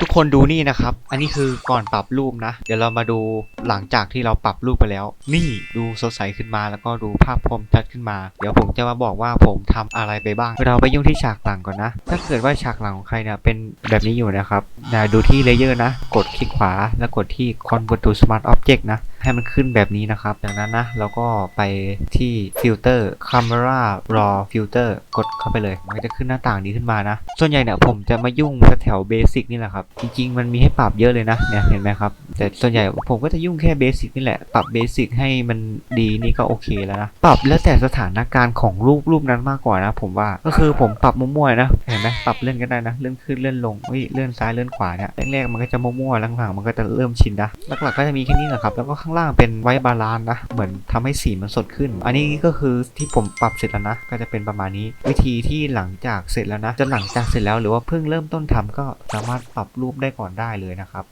ทุกคนดูนี่นะครับ อันนี้คือก่อนปรับรูปนะ เดี๋ยวเรามาดูหลังจากที่เราปรับรูปไปแล้ว นี่ดูสดใสขึ้นมาแล้วก็ดูภาพคมชัดขึ้นมา เดี๋ยวผมจะมาบอกว่าผมทำอะไรไปบ้าง เราไปยุ่งที่ฉากหลังก่อนนะ ถ้าเกิดว่าฉากหลังของใครเนี่ยเป็นแบบนี้อยู่นะครับนะดูที่เลเยอร์นะ กดคลิกขวาแล้วกดที่ convert to smart object นะ ให้มันขึ้นแบบนี้นะครับ จากนั้นนะเราก็ไปที่ฟิลเตอร์ camera raw filter กดเข้าไปเลย มันก็จะขึ้นหน้าต่างนี้ขึ้นมานะ ส่วนใหญ่เนี่ยผมจะมายุ่งแถวเบสิกนี่แหละครับ จริงๆ มันมีให้ปรับเยอะเลยนะ เนี่ยเห็นไหมครับ แต่ส่วนใหญ่ผมก็จะยุ่งแค่เบสิกนี่แหละ ปรับเบสิกให้มันดีนี่ก็โอเคแล้วนะ ปรับแล้วแต่สถานการณ์ของรูปรูปนั้นมากกว่านะ ผมว่า ก็คือผมปรับมั่วๆนะ เห็นไหมปรับเลื่อนก็ได้นะ เลื่อนขึ้นเลื่อนลงเฮ้ยเลื่อนซ้ายเลื่อนขวาเนี่ย แรกๆมันก็จะมั่วๆ หลังๆ มันก็จะเริ่มชินนะ หลักๆ ก็จะมีแค่นี้แหละครับ แล้วก็ข้างล่างเป็นไว้บาลานนะ เหมือนทำให้สีมันสดขึ้น อันนี้ก็คือที่ผมปรับเสร็จแล้วนะ ก็จะเป็นประมาณนี้ วิธีที่หลังจากเสร็จแล้วนะจะหลังจากเสร็จแล้วหรือว่าเพิ่งเริ่มต้นทำก็สามารถปรับรูปได้ก่อนได้เลยนะครับ